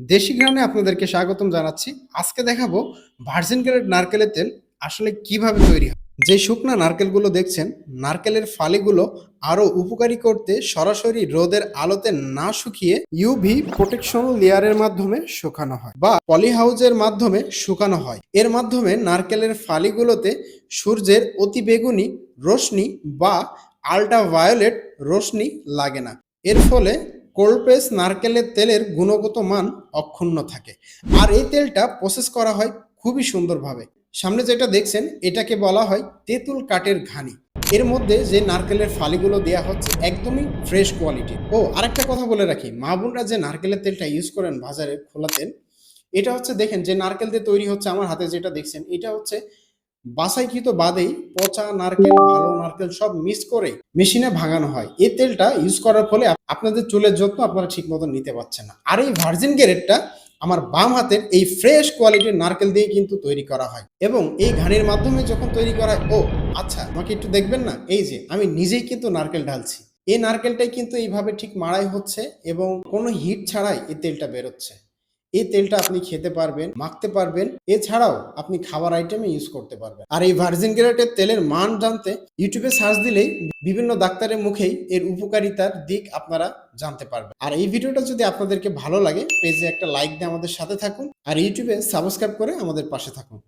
দেশি গ্রামে আপনাদেরকে স্বাগতম জানাচ্ছি। আজকে দেখাবো ভার্জিন গ্রেড নারকেলের তেল আসলে কীভাবে তৈরি হয়। যে শুকনা নারকেলগুলো দেখছেন, নারকেলের ফালিগুলো আরও উপকারী করতে সরাসরি রোদের আলোতে না শুকিয়ে ইউভি প্রোটেকশন লেয়ারের মাধ্যমে শুকানো হয় বা পলি হাউজের মাধ্যমে শুকানো হয়। এর মাধ্যমে নারকেলের ফালিগুলোতে সূর্যের অতিবেগুনি রশ্মি বা আল্ট্রাভায়োলেট রশ্মি লাগে না। এর ফলে কোল্ড প্রেস নারকেলের তেলের গুণগত মান অক্ষুণ্ণ থাকে। আর এই তেলটা প্রসেস করা হয় খুবই সুন্দরভাবে। সামনে যেটা দেখছেন, এটাকে বলা হয় তেঁতুল কাঠের ঘানি। এর মধ্যে যে নারকেলের ফালিগুলো দেওয়া হচ্ছে একদমই ফ্রেশ কোয়ালিটি ও, আরেকটা কথা বলে রাখি। মা বোনরা যে নারকেলের তেলটা ইউজ করেন বাজারে খোলা তেল এটা হচ্ছে দেখেন যে নারকেল দিয়ে তৈরি হচ্ছে আমার হাতে যেটা দেখছেন, এটা হচ্ছে বাসাইকৃত বাদেই পচা, নারকেল, ভালো নারকেল সব মিক্স করে মেশিনে ভাঙানো হয়। এই তেলটা ইউজ করার ফলে আপনাদের চুলের যত্ন আপনারা ঠিক মতো নিতে পারছেন না। আর এই ভার্জিন গ্রেডটা আমার বাম হাতের এই ফ্রেশ কোয়ালিটির নারকেল দিয়ে কিন্তু তৈরি করা হয়। এবং এই ঘানির মাধ্যমে যখন তৈরি করা হয়, ও আচ্ছা আমাকে একটু দেখবেন না? এই যে, আমি নিজেই কিন্তু নারকেল ঢালছি। এই নারকেলটাই কিন্তু এইভাবে ঠিক মাড়াই হচ্ছে এবং কোনো হিট ছাড়াই এই তেলটা বেরোচ্ছে। এই তেলটা আপনি খেতে পারবেন, মাখতে পারবেন। এছাড়াও আপনি খাবার আইটেমে ইউজ করতে পারবেন। আর এই ভার্জিন গ্রেটের তেলের মান জানতে ইউটিউবে সার্চ দিলেই বিভিন্ন ডাক্তারের মুখেই এর উপকারিতার দিক আপনারা জানতে পারবেন। আর এই ভিডিওটা যদি আপনাদেরকে ভালো লাগে পেজে একটা লাইক দিয়ে আমাদের সাথে থাকুন। আর ইউটিউবে সাবস্ক্রাইব করে আমাদের পাশে থাকুন।